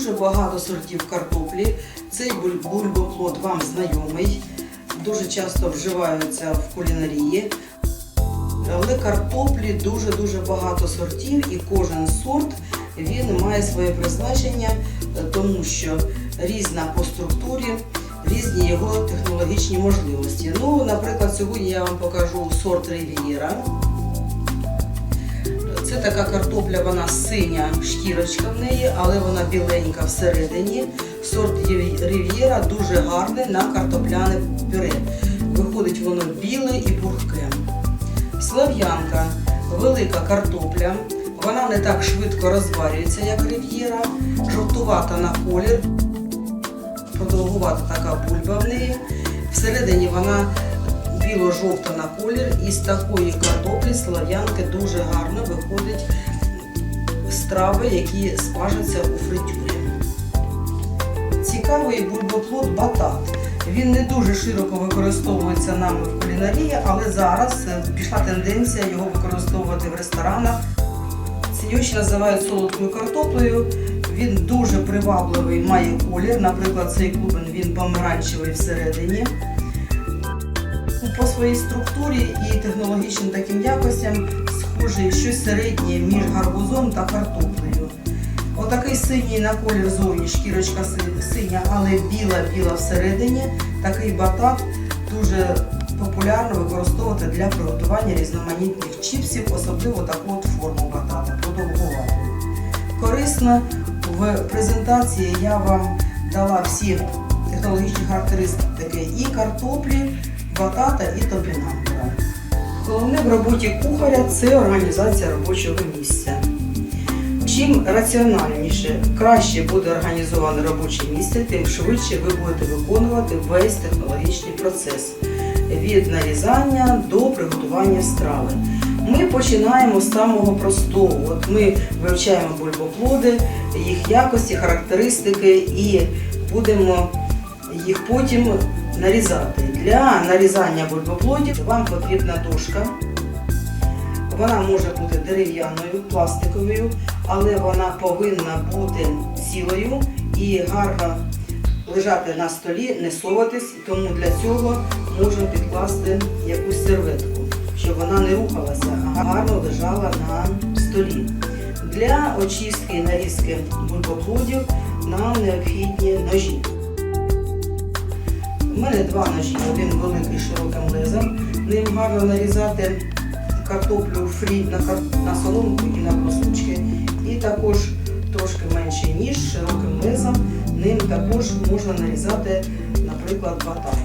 Дуже багато сортів картоплі. Цей буль- бульбоплод вам знайомий, дуже часто вживаються в кулінарії. Але картоплі дуже-дуже багато сортів, і кожен сорт він має своє призначення, е, тому що різна по структурі, різні його технологічні можливості. Ну, наприклад, сьогодні я вам покажу сорт Рів'єра. Це така картопля, вона синя шкірочка в неї, але вона біленька всередині. Сорт Рів'єра дуже гарний на картопляне пюре. Виходить воно біле і пухке. Слав'янка велика картопля. Вона не так швидко розварюється, як рів'єра, жовтувата на колір, продовгувата така бульба в неї. Всередині вона біло-жовта на колір, і з такої картоплі слав'янки дуже гарно виходять страви, які смажаться у фритюрі. Цікавий бульбоплод батат. Він не дуже широко використовується нами в кулінарії, але зараз е, пішла тенденція його використовувати в ресторанах. Ці його ще називають солодкою картоплею. Він дуже привабливий, має колір. Наприклад, цей клубен він помаранчевий всередині. По своїй структурі і технологічним таким якостям схожий щось середнє між гарбузом та картоплею. Отакий синій на колір зовні, шкірочка синя, але біла-біла всередині. Такий батат дуже популярно використовувати для приготування різноманітних чіпсів, особливо таку от форму батата, продовгувату. Корисно в презентації я вам дала всі технологічні характеристики і картоплі, батата і топінамбура. Головне в роботі кухаря це організація робочого місця. Чим раціональніше, краще буде організоване робоче місце, тим швидше ви будете виконувати весь технологічний процес від нарізання до приготування страви. Ми починаємо з самого простого. От ми вивчаємо бульбоплоди, їх якості, характеристики і будемо їх потім нарізати. Для нарізання бульбоплодів вам потрібна дошка. Вона може бути дерев'яною, пластиковою, але вона повинна бути цілою і гарно лежати на столі, не соватись, тому для цього можна підкласти якусь серветку, щоб вона не рухалася, а гарно лежала на столі. Для очистки і нарізки бульбоплодів нам необхідні ножі. У мене два ножі, один великий широким лезом. Ним гарно нарізати картоплю фрі на, кар- на соломку і на брусочки. І також трошки менший ніж широким лезом. Ним також можна нарізати, наприклад, батат.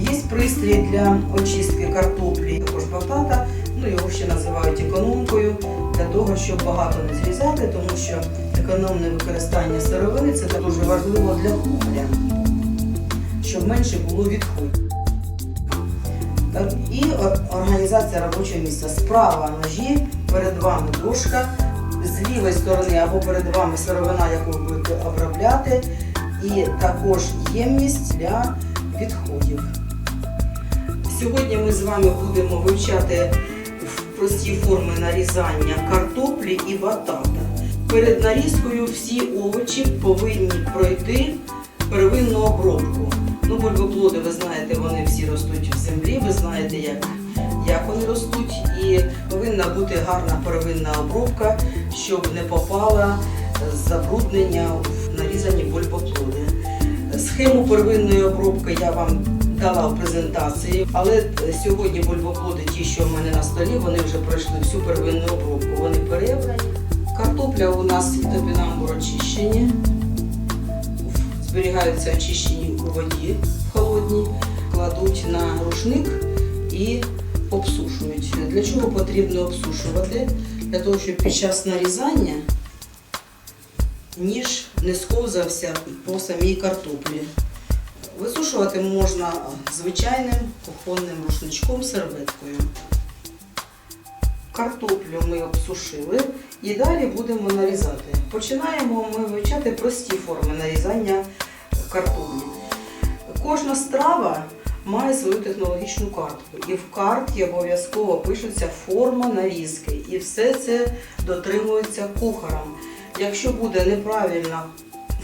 Є пристрій для очистки картоплі, також батата, ну його ще називають економкою, для того, щоб багато не зрізати, тому що економне використання сировини це дуже важливо для кухаря, щоб менше було відходів. І організація робочого місця. Справа ножі, перед вами дошка, з лівої сторони або перед вами сировина, яку ви будете обробляти, і також ємність для відходів. Сьогодні ми з вами будемо вивчати прості форми нарізання картоплі і батата. Перед нарізкою всі овочі повинні пройти первинну обробку. Ну, бульбоплоди, ви знаєте, вони всі ростуть в землі, ви знаєте, як, як вони ростуть, і повинна бути гарна первинна обробка, щоб не попало забруднення в нарізані бульбоплоди. Схему первинної обробки я вам дала в презентації, але сьогодні бульбоплоди, ті, що в мене на столі, вони вже пройшли всю первинну обробку. Вони перебрані. Картопля у нас і топінамбур очищені зберігаються очищені у воді в холодній, кладуть на рушник і обсушують. Для чого потрібно обсушувати? Для того, щоб під час нарізання ніж не сковзався по самій картоплі. Висушувати можна звичайним кухонним рушничком серветкою. Картоплю ми обсушили і далі будемо нарізати. Починаємо ми вивчати прості форми нарізання картоплі. Кожна страва має свою технологічну картку. І в карті обов'язково пишеться форма нарізки. І все це дотримується кухарем. Якщо буде неправильна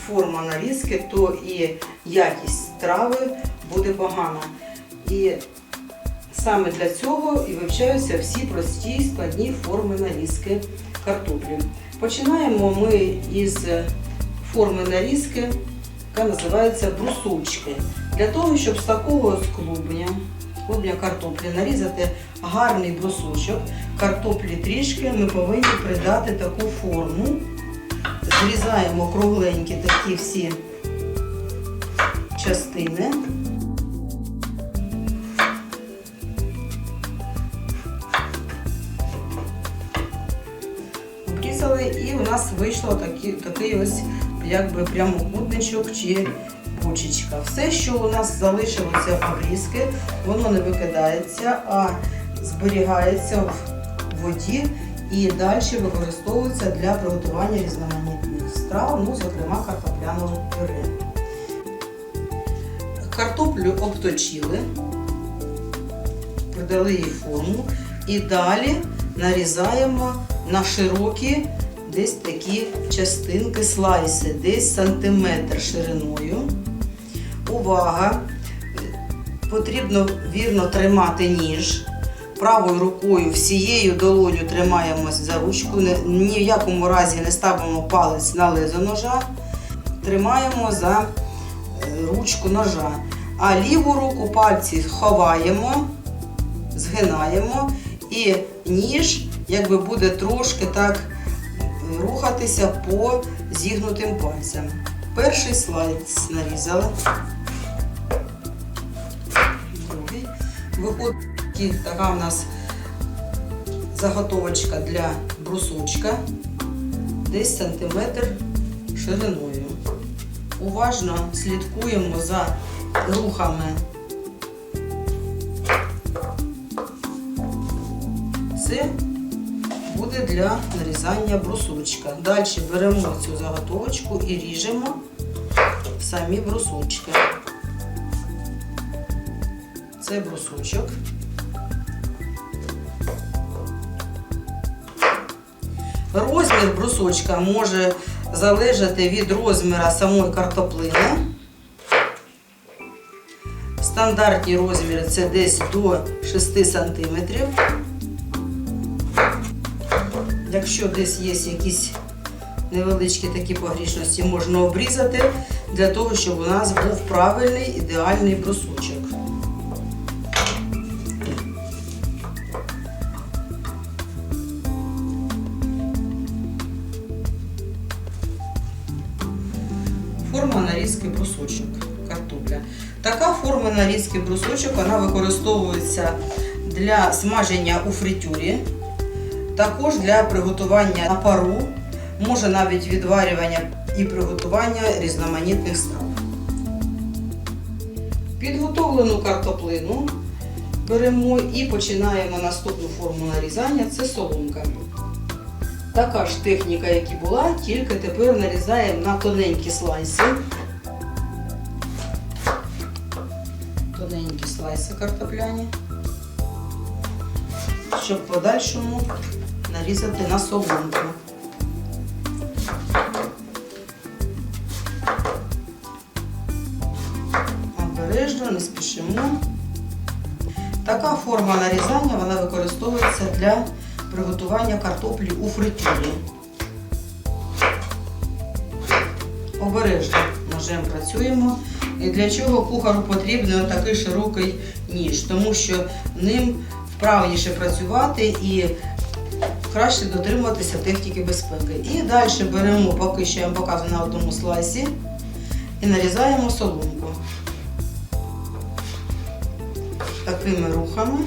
форма нарізки, то і якість страви буде погана. І саме для цього і вивчаються всі прості і складні форми нарізки картоплі. Починаємо ми із форми нарізки, яка називається брусочки. Для того, щоб з такого клубня, клубня картоплі нарізати гарний брусочок, картоплі трішки ми повинні придати таку форму. Зрізаємо кругленькі такі всі частини. Обрізали і у нас вийшло такі, такий ось якби прямокутничок чи бочечка. Все, що у нас залишилося в обрізки, воно не викидається, а зберігається в воді і далі використовується для приготування різноманітних страв, ну, зокрема картопляного пюре. Картоплю обточили, придали їй форму і далі нарізаємо на широкі десь такі частинки слайси, десь сантиметр шириною. Увага! Потрібно вірно тримати ніж. Правою рукою всією долоню тримаємось за ручку, ні- в якому разі не ставимо палець на лезо ножа, тримаємо за е, ручку ножа. А ліву руку пальці ховаємо, згинаємо і ніж якби буде трошки так рухатися по зігнутим пальцям. Перший слайд нарізали. Другий. Виходить така в нас заготовочка для брусочка. Десь сантиметр шириною. Уважно слідкуємо за рухами. Для нарізання брусочка. Далі беремо цю заготовочку і ріжемо самі брусочки. Це брусочок. Розмір брусочка може залежати від розміру самої картоплини. Стандартні розміри це десь до 6 см. Якщо десь є якісь невеличкі такі погрішності, можна обрізати для того, щоб у нас був правильний ідеальний брусочок. Форма нарізки брусочок картопля. Така форма нарізки брусочок вона використовується для смаження у фритюрі, також для приготування на пару, може навіть відварювання і приготування різноманітних страв. Підготовлену картоплину беремо і починаємо наступну форму нарізання це соломка. Така ж техніка, як і була, тільки тепер нарізаємо на тоненькі слайси. Тоненькі слайси картопляні, щоб в подальшому нарізати на соломку. Обережно, не спішимо. Така форма нарізання вона використовується для приготування картоплі у фритюрі. Обережно ножем працюємо. І для чого кухару потрібен такий широкий ніж, тому що ним вправніше працювати і краще дотримуватися техніки безпеки. І далі беремо, поки що я вам показую на одному слайсі, і нарізаємо соломку. Такими рухами.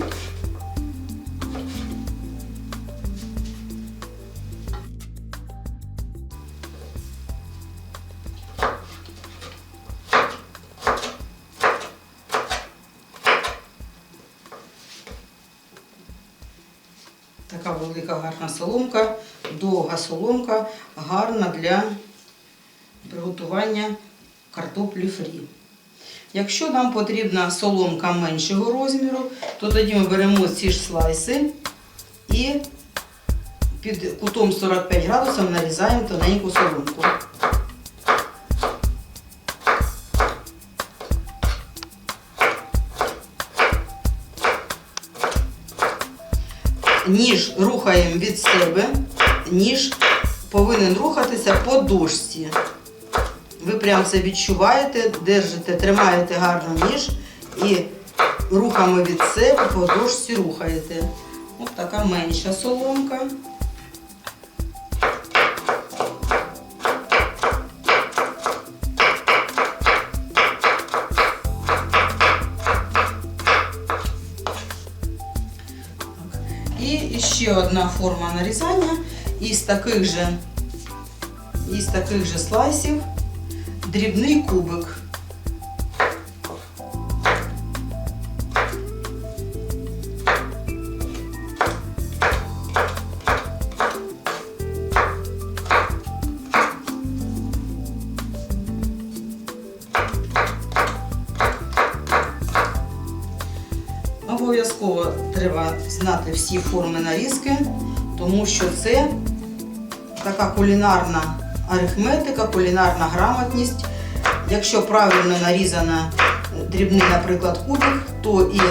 Соломка, довга соломка, гарна для приготування картоплі фрі. Якщо нам потрібна соломка меншого розміру, то тоді ми беремо ці ж слайси і під кутом 45 градусів нарізаємо тоненьку соломку. Ніж рухаємо від себе, ніж повинен рухатися по дошці. Ви прям це відчуваєте, держите, тримаєте гарно ніж і рухами від себе по дошці рухаєте. Ось така менша соломка. І ще одна форма нарізання із таких же, із таких же слайсів дрібний кубик. Обов'язково треба знати всі форми нарізки, тому що це така кулінарна арифметика, кулінарна грамотність. Якщо правильно нарізана е, дрібний, наприклад, кубик, то і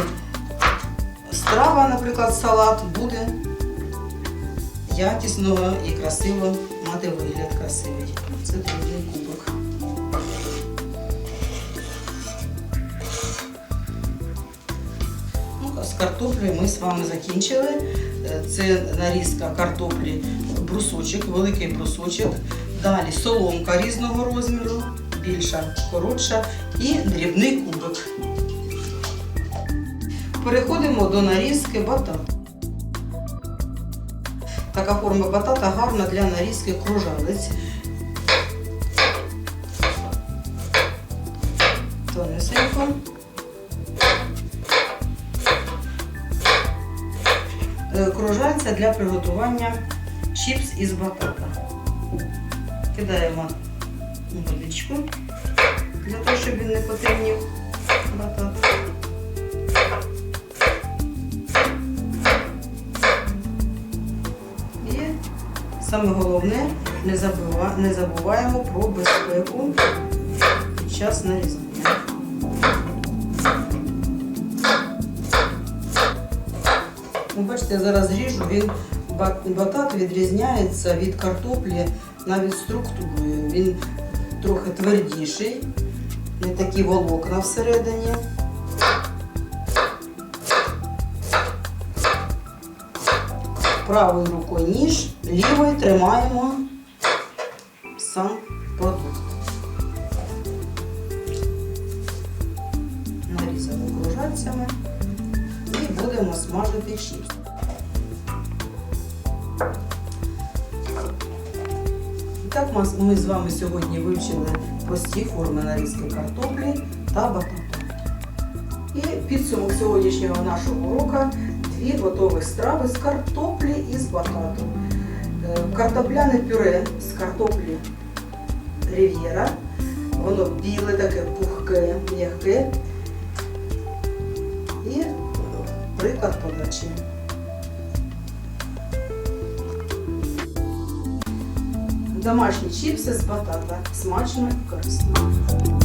страва, наприклад, салат буде якісного і красиво мати вигляд красивий. Це дрібний картоплею ми з вами закінчили. Е, Це нарізка картоплі брусочок, великий брусочок. Далі соломка різного розміру, більша, коротша і дрібний кубик. Переходимо до нарізки батат. Така форма батата гарна для нарізки кружалець. Тонесенько. Для приготування чіпс із батата. Кидаємо водичку для того, щоб він не потемнів батат. І саме головне, не забуваємо про безпеку під час нарізання. Бачите, я зараз ріжу, він батат відрізняється від картоплі навіть структурою. Він трохи твердіший, не такі волокна всередині. Правою рукою ніж, лівою тримаємо сам продукт. Нарізали кружальцями і будемо смажити чіпс. Так ми- з вами сьогодні вивчили прості форми нарізки картоплі та батату. І підсумок сьогоднішнього нашого уроку дві готові страви з картоплі і з батату. Е, Картопляне пюре з картоплі рів'єра. Воно біле, таке пухке, м'яке. І приклад подачі. Домашні чіпси з батата. Смачно і корисно.